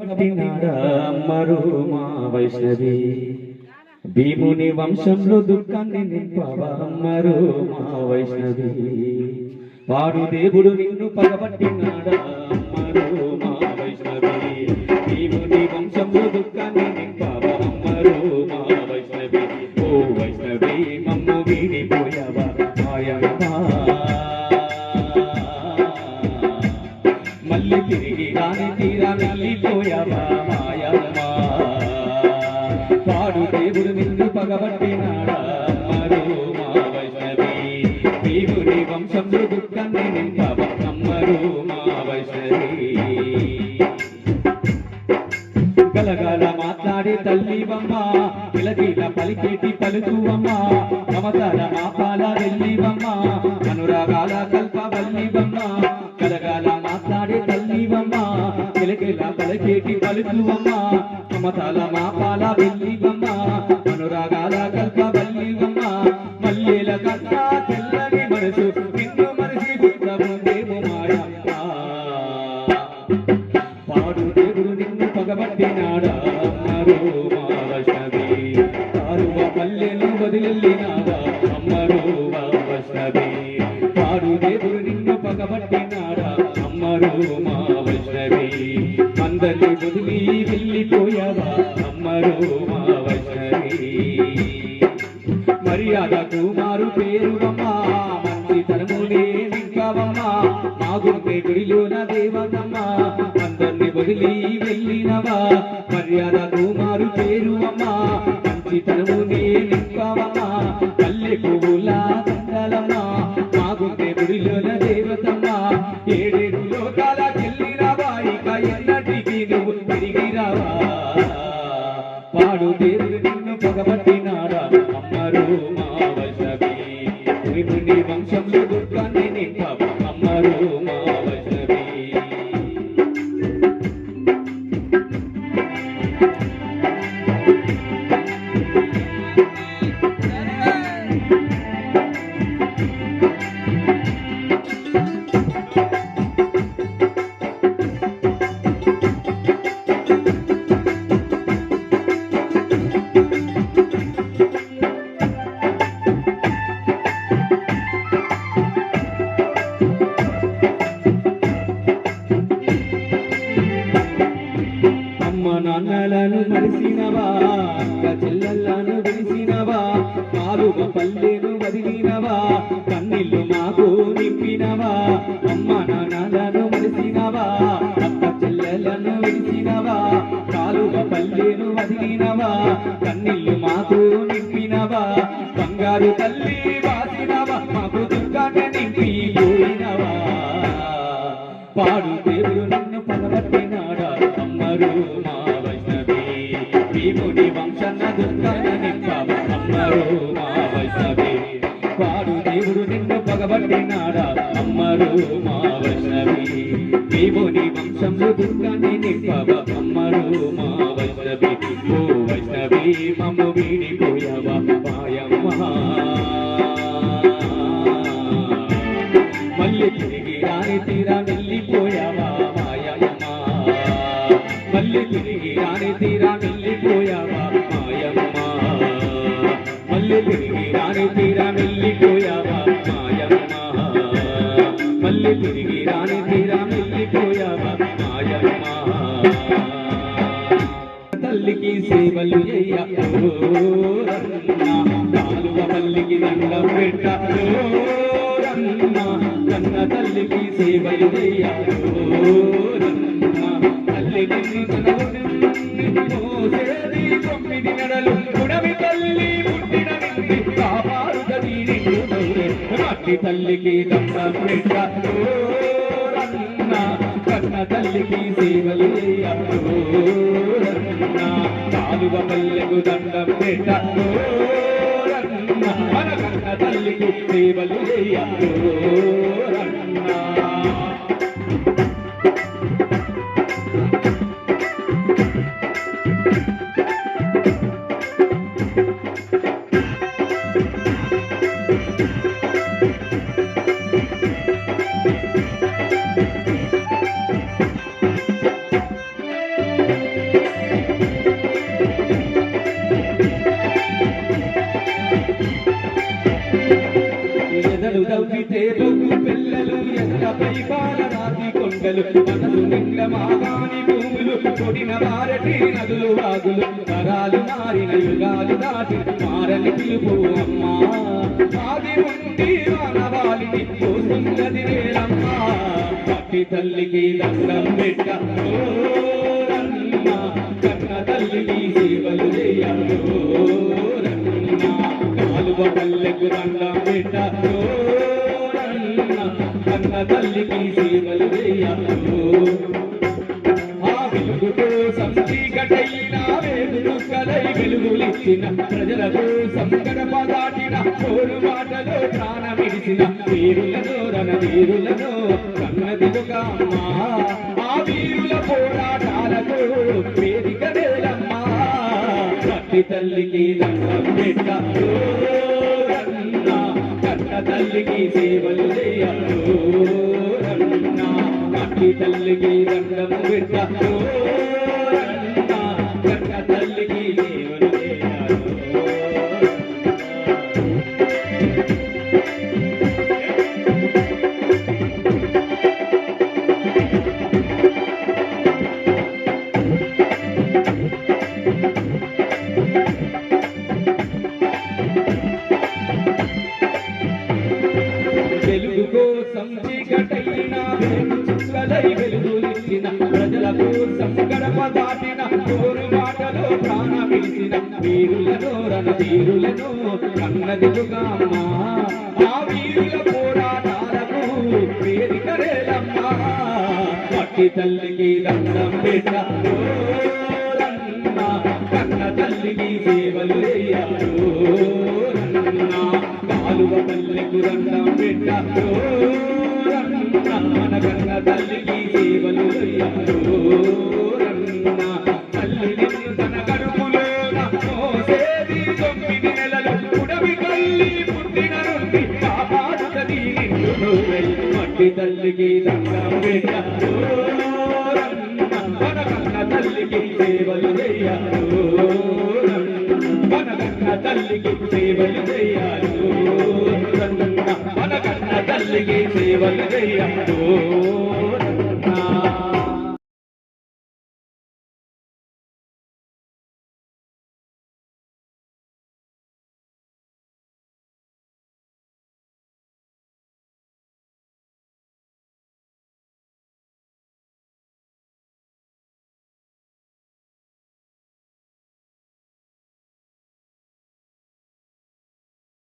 పట్టినాడా మా వైష్ణవి? భీముని వంశంలో దుఃఖాన్ని నింపవా అమ్మరు మా వైష్ణవి? వాడు దేవుడు నిన్ను పగబట్టినాడా అమ్మరు మా వైష్ణవి? భీముని వంశంలో దుఃఖాన్ని మాయమ్మా పాడు దేవుడు నిన్ను పగబట్టినాడా మరో మా వైష్ణవి దేవుని వంశంలో దుఃఖాన్ని నింపవ మా వైష్ణవి గలగల తల్లివమ్మ పలికేటి పలుకువమ్మ మమతల మాపాల వెళ్ళివమ్మ అనురాగాల గలగల పిలగిల పలికేటి పలుకువమ్మ మమతల మాపాల వెళ్ళివమ్మ అనురాగాల కల్ప కల్పవల్లివమ్మ మల్లెల కట్ట తెల్లని మనసు నిన్ను మనిషి గుర్తముందేమో మాయమ్మ పాడు దేవుడు నిన్ను పగబట్టినాడా? అమ్మరు మా వైష్ణవి పారువ పల్లెలు వదిలినాడా అమ్మరు మా వైష్ణవి పాడు దేవుడు నిన్ను పగబట్టినాడా? అమ్మరు మా అందరిని వదిలి వెళ్ళిపోయావా అమ్మరో మా వైష్ణవి మర్యాద కుమారు పేరువమ్మా మంచితనములే నింకావమ్మా మా గుండె గుడిలోన దేవతమ్మా అందరిని వదిలి వెళ్ళినవా? మర్యాద కుమారు పేరువమ్మా మంచితనములే నాడు దేవుడు నిన్ను పగబట్టినాడా అమ్మరు మా వైష్ణవి వినుని వంశంలో దుర్గాన్ని నింపవ అమ్మరు మా వైష్ణవి వదిలినవా అక్క చెల్లెళ్ళను విడిసినవా కాలువ పల్లెను వదిలినవా? కన్నీళ్ళు మాకు నింపినవా? అమ్మ నాన్నలను మరిసినవా అక్క చెల్లెళ్ళను విడిసినవా కాలువ పల్లెను వదిలినవా? కన్నీళ్ళు మాకు నింపినవా? బంగారు తల్లి వాసినవా? మాకు దుఃఖాన్ని నింపి పోయినవా పాడు దేవుడు వంశన్న దుర్గన నింపవ అమ్మరు మా వైష్ణవి. పాడు దేవుడు నిన్ను పగబట్టినాడా అమ్మరు మా వైష్ణవి. భీముని వంశంలో దుర్గాన్ని నింపవ అమ్మరు మా వైష్ణవి. ఓ వైష్ణవి మమ్మ వీడిపోయవ మాయమ్మ. మళ్ళీ తిరిగి రాని తీరా వెళ్ళిపోయావా మాయమ్మ. మళ్ళీ తిరిగి రాని తీరా రాని తీరా వెళ్ళిపోయావా మాయమ్మ? మళ్ళీ తిరిగి రాని తీరా వెళ్ళిపోయావా మాయమ్మ? తల్లికి సేవలు కాలువ పల్లికి దండం పెట్టారు కన్న తల్లికి సేవలు తల్లి మట్టి తల్లికి దండం పెట్టారు కన్న తల్లికి సేవలు కాలువ పల్లెకు దండం పెట్టారు మన కన్న తల్లికి సేవలు అన్నా ఎదలు దవ్వితే బొగ్గు పిల్లలు ఎల్లపై బాలరాతి కొండలు మనసు నిండ మాగాని భూములు కొడిన వారటి నదులు వాగులు తరాలు మారిన యుగాలు దాటి మారని పిలుపు అమ్మా. ఆది ఉండి మానవాళిని పోతున్నది వేరమ్మా పట్టి తల్లికి దండం పెట్ట కన్న తల్లికి సేవలు చేయాలో కాలువ పల్లెకు దండం పెట్ట తల్లికి సేవలు చేయాలో ఆ వెలుగుతో కోసం చీకటైన వెలుగులిచ్చిన ప్రజల కోసం దాటిన కోరు మాటలో ప్రాణమిడిచిన వీరులను రణ వీరులను కన్నదిలుగా అమ్మా. ఆ వీరుల పోరాటాలకు వేదిక వేలమ్మా పట్టి తల్లికి దండం పెట్ట. తల్లికి సేవలు చేయాలో తల్లికి దండం పెట్ట వీరులను రణధీరులను ఆ వీరుల పోరాటాలకు వేదికరేలమ్మా మట్టి తల్లికి దండం పెట్ట కన్న తల్లికి సేవలు చేయాలో కాలువ తల్లికి దండం పెట్ట మన గంగ తల్లికి తల్లికి దండం పెట్టారు మన గంగ తల్లికి సేవలు చేయాలో మన కన్న తల్లికి సేవలు చేయాలి మన కన్న తల్లికి సేవలు చేయాలి